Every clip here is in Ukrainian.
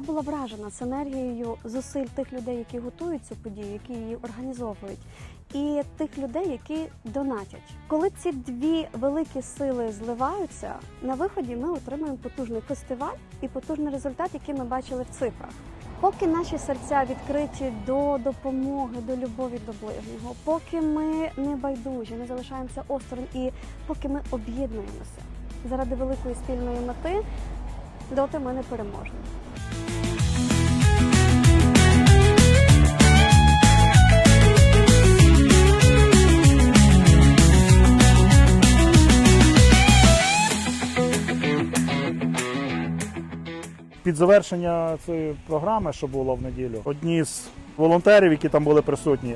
була вражена синергією зусиль тих людей, які готують цю подію, які її організовують, і тих людей, які донатять. Коли ці дві великі сили зливаються, на виході ми отримуємо потужний фестиваль і потужний результат, який ми бачили в цифрах. Поки наші серця відкриті до допомоги, до любові до ближнього, поки ми не байдужі, не залишаємося осторонь і поки ми об'єднуємося заради великої спільної мети, доти ми не переможні. Під завершення цієї програми, що було в неділю, одні з волонтерів, які там були присутні,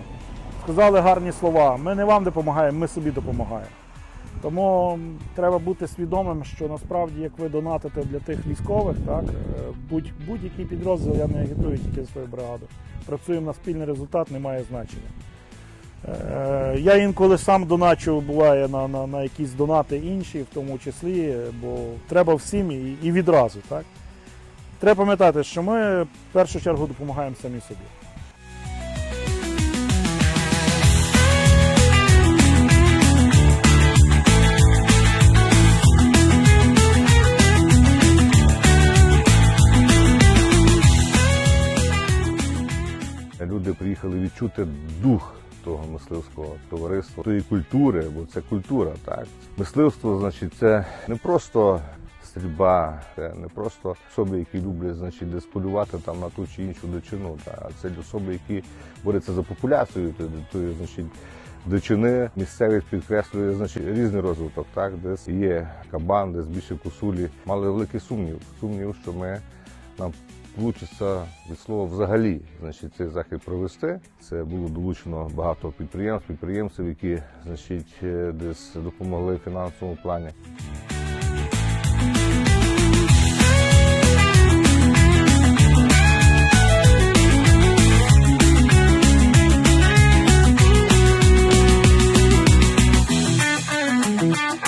сказали гарні слова. Ми не вам допомагаємо, ми собі допомагаємо. Тому треба бути свідомим, що насправді, як ви донатите для тих військових, так е, будь, будь-який підрозділ, я не агітую тільки за свою бригаду. Працюємо на спільний результат, не має значення. Е, Я інколи сам доначу, буває на, на, на якісь донати інші, в тому числі, бо треба всім і, і відразу. Так? Треба пам'ятати, що ми в першу чергу допомагаємо самі собі. Люди приїхали відчути дух того мисливського товариства, тої культури, бо це культура, так. Мисливство, значить, це не просто стрільба, це не просто особи, які люблять, значить, десь полювати там на ту чи іншу дичину, а це особи, які борються за популяцію тої, значить, дичини. Місцевість підкреслює значить, різний розвиток, так, десь є кабан, десь більше косулі. Мали великий сумнів. Сумнів, що ми нам Влучиться від слова взагалі, значить, цей захід провести. Це було долучено багато підприємств, підприємців, які значить, десь допомогли в фінансовому плані. Música